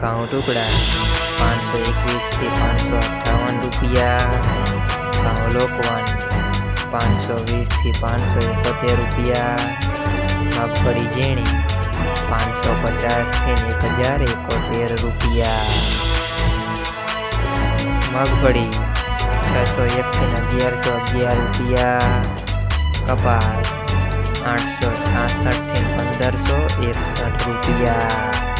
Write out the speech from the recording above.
ઘઉં ટુકડા, પાંચસો એકવીસથી પાંચસો અઠ્ઠાવન રૂપિયા ઘઉં લોકવાન પાંચસો વીસથી પાંચસો એકોતેર રૂપિયા મગફળી ઝીણી, પાંચસો પચાસથી એક હજાર એકોતેર રૂપિયા. મગફળી, છસો એકથી અગિયારસો અગિયાર રૂપિયા. કપાસ, આઠસો છાસઠથી પંદરસો એકસઠ રૂપિયા.